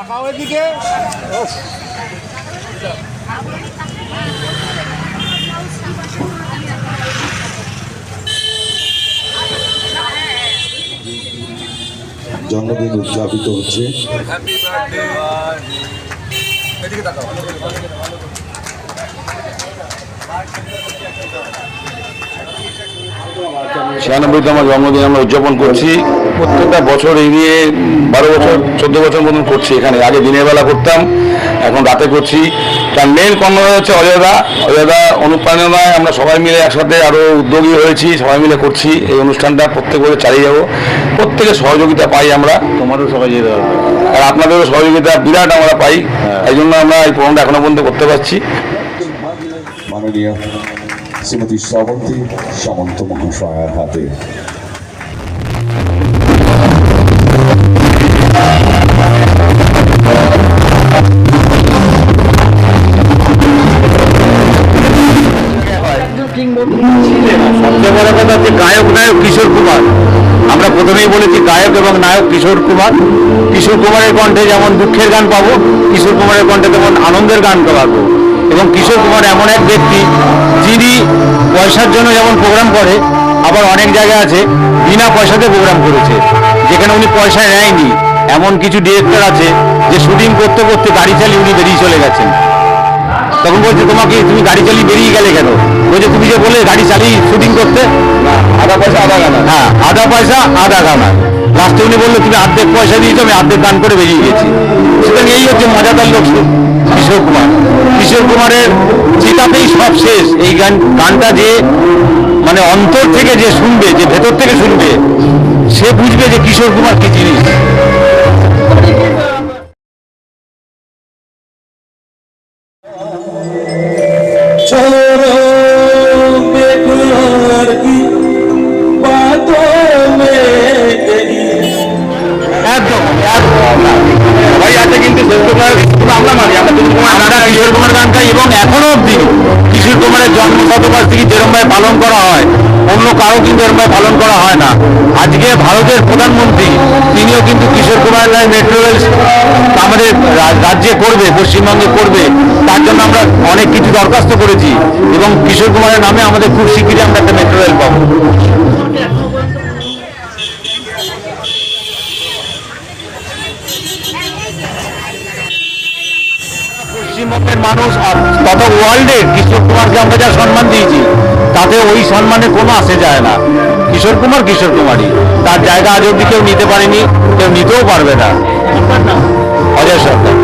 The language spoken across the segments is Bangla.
তাকাও এদিকে জন্মদিন উদযাপিত হচ্ছে। ছিয়ানব্বইতম জন্মদিন আমরা উদযাপন করছি। প্রত্যেকটা বছর এই নিয়ে বারো বছর চোদ্দ বছর মতন করছি এখানে। আগে দিনের বেলা করতাম এখন রাতে করছি। তার মেন কর্মটা হচ্ছে অযোধ্যা। অজয়দা অনুপ্রেরণায় আমরা সবাই মিলে একসাথে আরও উদ্যোগী হয়েছি সবাই মিলে করছি। এই অনুষ্ঠানটা প্রত্যেক বছর চালিয়ে যাব। প্রত্যেকের সহযোগিতা পাই আমরা। তোমারও সবাই যেতে হবে। আর আপনাদেরও সহযোগিতা বিরাট আমরা পাই। এই জন্য আমরা এই প্রোগ্রামটা এখনও পর্যন্ত করতে পারছি। মাননীয় শ্রীমতী শ্রাবন্তী সামন্ত মহাশয়ের হাতে। কথা হচ্ছে গায়ক নায়ক কিশোর কুমার। আমরা প্রথমেই বলেছি গায়ক এবং নায়ক কিশোর কুমার। কিশোর কুমারের কণ্ঠে যেমন দুঃখের গান পাবো, কিশোর কুমারের কণ্ঠে তেমন আনন্দের গান পাবো এবং কিশোর কুমার এমন এক ব্যক্তি যিনি পয়সার জন্য যেমন প্রোগ্রাম করে আবার অনেক জায়গায় আছে বিনা পয়সাতে প্রোগ্রাম করেছে। যেখানে উনি পয়সা নেয়নি। এমন কিছু ডিরেক্টর আছে যে শুটিং করতে করতে গাড়ি চালিয়ে উনি বেরিয়ে চলে গেছেন। তখন বলছে তোমাকে তুমি গাড়ি চালিয়ে বেরিয়ে গেলে কেন? বলছে তুমি যে বলে গাড়ি চালিয়ে শুটিং করতে? আধা পয়সা আধা গানা। হ্যাঁ আধা পয়সা আধা গানা। লাস্টে উনি বলল তুমি অর্ধেক পয়সা দিয়েছ আমি অর্ধেক গান করে বেরিয়ে গেছি। সুতরাং এই হচ্ছে মজাদার লোক কিশোর কুমার। কিশোর কুমারের চিতাতেই সব শেষ। এই গান গানটা যে মানে অন্তর থেকে যে শুনবে, যে ভেতর থেকে শুনবে, সে বুঝবে যে কিশোর কুমার কি জিনিস। কিশোর কুমার গান এবং এখনও অব্দি কিশোর কুমারের জন্ম শতবার্ষিকী যেরকম ভাবে পালন করা হয়, অন্য কারও কিন্তু এরকম ভাবে পালন করা হয় না। আজকে ভারতের প্রধানমন্ত্রী, তিনিও কিন্তু কিশোর কুমার রায় মেট্রো রেল আমাদের রাজ্যে করবে, পশ্চিমবঙ্গে করবে, তার জন্য আমরা অনেক কিছু দরখাস্ত করেছি এবং কিশোর কুমারের নামে আমাদের খুব শিগগিরই আমরা একটা মেট্রো রেল পাবো। পশ্চিমবঙ্গের মানুষ তথা ওয়ার্ল্ডের কিশোর কুমারকে আমরা যা সম্মান দিয়েছি, তাতে ওই সম্মানে কোনো আসে যায় না। কিশোর কুমার কিশোর কুমারই তার জায়গা আজ অব্দি কেউ নিতে পারেনি, কেউ নিতেও পারবে না। অজয় সরকার।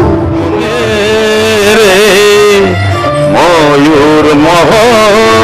ময়ূর মহলে